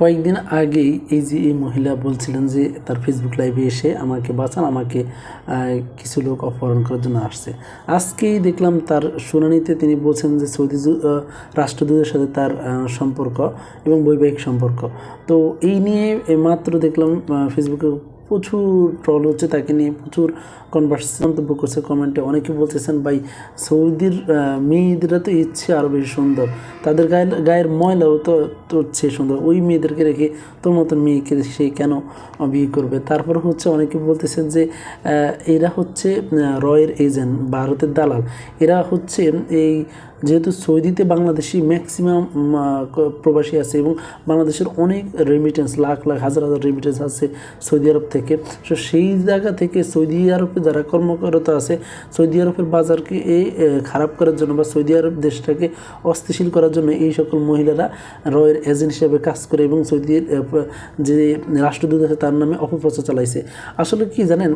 কয়েকদিন আগেই এই যে এই মহিলা বলছিলেন যে তার ফেসবুক লাইভে এসে আমাকে বাঁচান, আমাকে কিছু লোক অপহরণ করার জন্য আসছে। আজকেই দেখলাম তার শুনানিতে তিনি বলছেন যে সৌদি রাষ্ট্রদূতের সাথে তার সম্পর্ক এবং বৈবাহিক সম্পর্ক। তো এই নিয়ে মাত্র দেখলাম ফেসবুকে প্রচুর ট্রল হচ্ছে, তাকে নিয়ে প্রচুর কনভার্সেশন মন্তব্য করছে কমেন্টে অনেকে বলতেছেন, ভাই, সৌদির মেয়েদেরা তো ইচ্ছে আরও বেশি সুন্দর। তাদের গায়ের গায়ের ময়লাও তো চেয়ে সুন্দর। ওই মেয়েদেরকে রেখে তোর মতন মেয়েকে সে কেন বিয়ে করবে? তারপর হচ্ছে অনেকে বলতেছেন যে এরা হচ্ছে রয়ের এজেন্ট ভারতের দালাল। এরা হচ্ছে এই যেহেতু সৌদিতে বাংলাদেশি ম্যাক্সিমাম প্রবাসী আছে এবং বাংলাদেশের অনেক রেমিটেন্স লাখ লাখ, হাজার হাজার রেমিটেন্স আছে সৌদি আরব থেকে। তো সেই জায়গা থেকে সৌদি আরবে যারা কর্মকর্তা আছে, সৌদি আরবের বাজারকে এই খারাপ করার জন্য বা সৌদি আরব দেশটাকে অস্থিতিশীল করার জন্য এই সকল মহিলারা রয়ের এজেন্ট হিসেবে কাজ করে এবং সৌদির যে রাষ্ট্রদূত আছে তার নামে অপপ্রচার চালাইছে। আসলে কি জানেন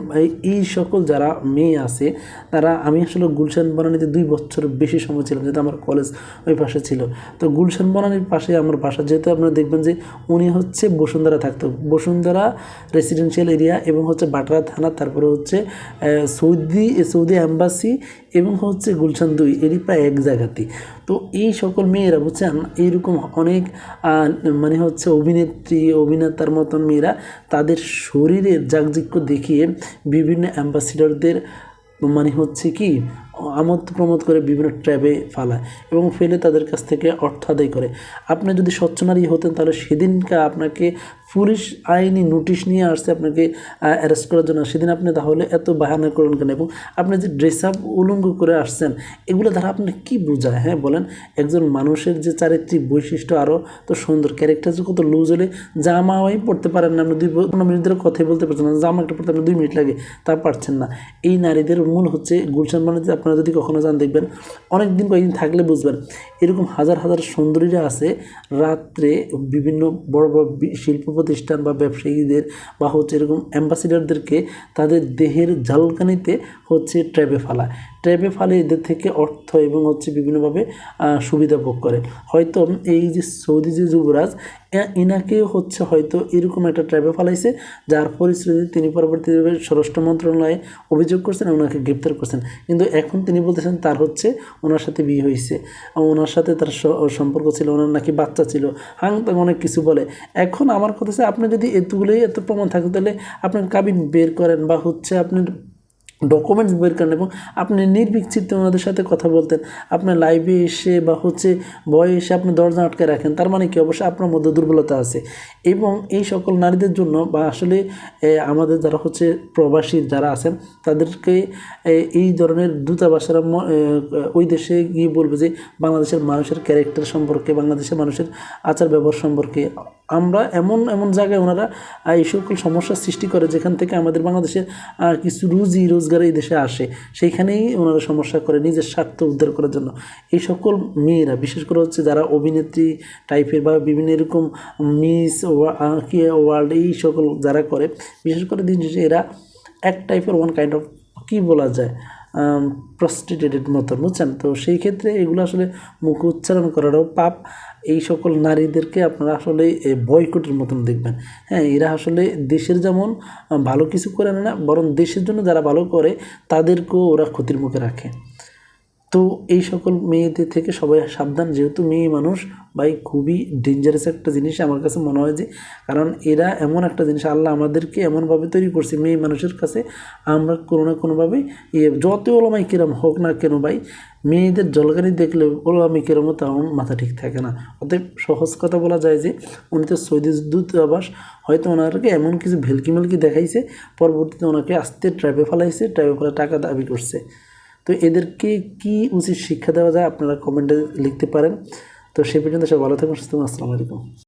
এই সকল যারা মেয়ে আছে, তারা, আমি আসলে গুলশান বনানীতে দুই বছর বেশি সময় ছিলাম। যেহেতু আমার কলেজ ওই পাশে ছিল। তো গুলশান বনানীর পাশে আমার বাসা, যেহেতু আপনারা দেখবেন যে উনি হচ্ছে বসুন্ধরা থাকতো। বসুন্ধরা রেসিডেন্সিয়াল এরিয়া এবং হচ্ছে বাটরা থানা, তারপরে হচ্ছে সৌদি সৌদি অ্যাম্বাসি এবং হচ্ছে গুলশান দুই, এরই প্রায় এক জায়গাতেই তো এই সকল মেয়েরা বুঝছেন, এইরকম অনেক মানে হচ্ছে অভিনেত্রী, অভিনেতার মতন মেয়েরা তাদের শরীরের জাকজিক্য দেখিয়ে বিভিন্ন অ্যাম্বাসিডরদের মানে হচ্ছে কি আমোদ প্রমোদ করে বিভিন্ন ট্র্যাবে ফালায় এবং ফেলে তাদের কাছ থেকে অর্থ আদায় করে। আপনি যদি স্বচ্ছ নারী হতেন, তাহলে সেদিনকে আপনাকে পুলিশ আইনি নোটিশ নিয়ে আসছে আপনাকে অ্যারেস্ট করার জন্য। সেদিন আপনি তাহলে এত বাহানা করুন কেন? এবং আপনি যে ড্রেস আপ উলঙ্গ করে আসছেন, এগুলো দ্বারা আপনি কি বোঝায়? হ্যাঁ বলেন। একজন মানুষের যে চারিত্রিক বৈশিষ্ট্য আরও তো সুন্দর। ক্যারেক্টার যে কত লুজ হলে জামাই পড়তে পারেন না। আপনি দুই পনেরো মিনিট ধরে কথাই বলতে পারছেন না। জামা একটা পড়তে আপনার দুই মিনিট লাগে, তা পারছেন না। এই নারীদের মূল হচ্ছে গুলশান মানে যে আপনারা যদি কখনো যান দেখবেন অনেক দিন কয়েকদিন থাকলে বুঝবেন, এরকম হাজার হাজার সুন্দরীরা আছে রাত্রে বিভিন্ন বড় বড় শিল্প প্রতিষ্ঠান বা ব্যবসায়ীদের বা হচ্ছে এরকম অ্যাম্বাসিডারদেরকে তাদের দেহের ঝালকানিতে হচ্ছে ট্র্যাপে ফালায় ট্র্যাবে ফালে এদের থেকে অর্থ এবং হচ্ছে বিভিন্নভাবে সুবিধা ভোগ করে। হয়তো এই যে সৌদি যে যুবরাজ ইনাকে হচ্ছে হয়তো এরকম একটা ট্র্যাবে ফালাইছে, যার পরিস্থিতি তিনি পরবর্তীভাবে স্বরাষ্ট্র মন্ত্রণালয়ে অভিযোগ করছেন ওনাকে গ্রেপ্তার করছেন। কিন্তু এখন তিনি বলতেছেন তার হচ্ছে ওনার সাথে বিয়ে হয়েছে ওনার সাথে তার সম্পর্ক ছিল, ওনার নাকি বাচ্চা ছিল। হাং অনেক কিছু বলে। এখন আমার কথা হচ্ছে, আপনি যদি এতগুলোই এত প্রমাণ থাকে তাহলে আপনার কাবিন বের করেন বা হচ্ছে আপনি ডকুমেন্টস বের করেন এবং আপনি নির্ভীক চিত্তে ওনাদের সাথে কথা বলতেন। আপনার লাইভে এসে বা হচ্ছে ভয়ে এসে আপনি দরজা আটকে রাখেন, তার মানে কি? অবশ্যই আপনার মধ্যে দুর্বলতা আছে। এবং এই সকল নারীদের জন্য বা আসলে আমাদের যারা হচ্ছে প্রবাসী যারা আছেন, তাদেরকে এই ধরনের দূতাবাসেরা ওই দেশে গিয়ে বলবে যে, বাংলাদেশের মানুষের ক্যারেক্টার সম্পর্কে, বাংলাদেশের মানুষের আচার ব্যবহার সম্পর্কে আমরা এমন এমন জায়গায় ওনারা এই সকল সমস্যার সৃষ্টি করে যেখান থেকে আমাদের বাংলাদেশের কিছু রুজি রোজগার এই দেশে আসে, সেইখানেই ওনারা সমস্যা করে নিজের স্বার্থ উদ্ধার করার জন্য। এই সকল মেয়েরা, বিশেষ করে হচ্ছে যারা অভিনেত্রী টাইপের বা বিভিন্ন এরকম মিস ওয়ার্ল্ড এই সকল যারা করে, বিশেষ করে দিন শেষে এরা এক টাইপের ওয়ান কাইন্ড অফ কী বলা যায় প্রস্টিটেটেড মতন, বুঝছেন? তো সেই ক্ষেত্রে এগুলো আসলে মুখ উচ্চারণ করারও পাপ। এই সকল নারীদেরকে আপনারা আসলে বয়কটের মতন দেখবেন। হ্যাঁ এরা আসলে দেশের যেমন ভালো কিছু করে না, বরং দেশের জন্য যারা ভালো করে, তাদেরকেও ওরা ক্ষতির মুখে রাখে। তো এই সকল মেয়েদের থেকে সবাই সাবধান। যেহেতু মেয়ে মানুষ, ভাই, খুবই ডেঞ্জারাস একটা জিনিস আমার কাছে মনে হয় যে, কারণ এরা এমন একটা জিনিস, আল্লাহ আমাদেরকে এমনভাবে তৈরি করছে মেয়ে মানুষের কাছে, আমরা কোনো না কোনোভাবে ইয়ে যত ওলামাই কিরম হোক না কেন ভাই, মেয়েদের জলগানি দেখলে ওলামাই কিরমও তেমন মাথা ঠিক থাকে না। অতএব সহজ কথা বলা যায় যে, উনি তো সৌদি দূতাবাস, হয়তো ওনারকে এমন কিছু ভেলকি মেলকি দেখাইছে, পরবর্তীতে ওনাকে আস্তে ট্র্যাপে ফেলাইছে, ট্র্যাপে ফেলে টাকা দাবি করছে। তো এদেরকে কি উচিত শিক্ষা দেওয়া যায় আপনারা কমেন্টে লিখতে পারেন। তো সে পর্যন্ত সব ভালো থাকুন সুস্থ আসসালামু আলাইকুম।